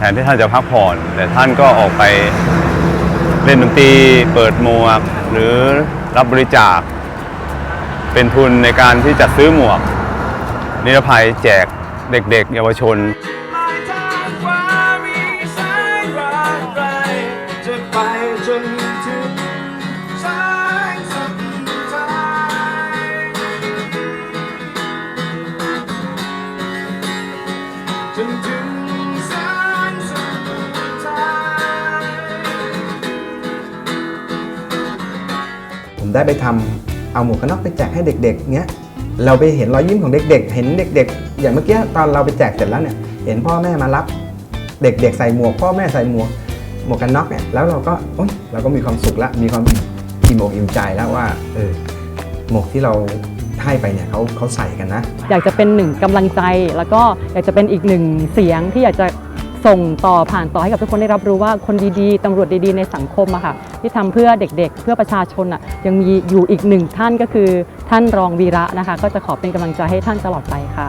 แทนที่ท่านจะพักผ่อน แต่ท่านก็ออกไปเล่นดนตรีเปิดหมวก หรือรับบริจาค เป็นทุนในการที่จะซื้อหมวก นิรภัยแจกเด็กๆ เยาวชน ผมได้ไปทำเอาหมวกกันน็อกไปแจกให้เด็กๆเนี้ยเราไปเห็นรอยยิ้มของเด็ก ๆ เห็นเด็ก ๆ อย่างเมื่อกี้ตอนเราไปแจกเสร็จแล้วเนี่ย เห็นพ่อแม่มารับ เด็กๆใส่หมวก พ่อแม่ใส่หมวกหมวกกันน็อกเนี่ยแล้วเราก็โอ๊ยเราก็มีความสุขละมีความอิ่มอกอิ่มใจแล้วว่าเออหมวกที่เราให้ไปเนี่ยเขาเขาใส่กันนะ อยากจะเป็นหนึ่งกำลังใจแล้วก็อยากจะเป็นอีกหนึ่งเสียงที่อยากจะ ส่งต่อผ่านต่อให้กับทุกคนได้รับรู้ว่าคนดีๆตำรวจดีๆ ในสังคมอะค่ะที่ทำเพื่อเด็กๆ เพื่อประชาชนอะยังมีอยู่อีกหนึ่งท่านก็คือท่านรองวีระนะคะ ก็จะขอเป็นกำลังใจให้ท่านตลอดไปค่ะ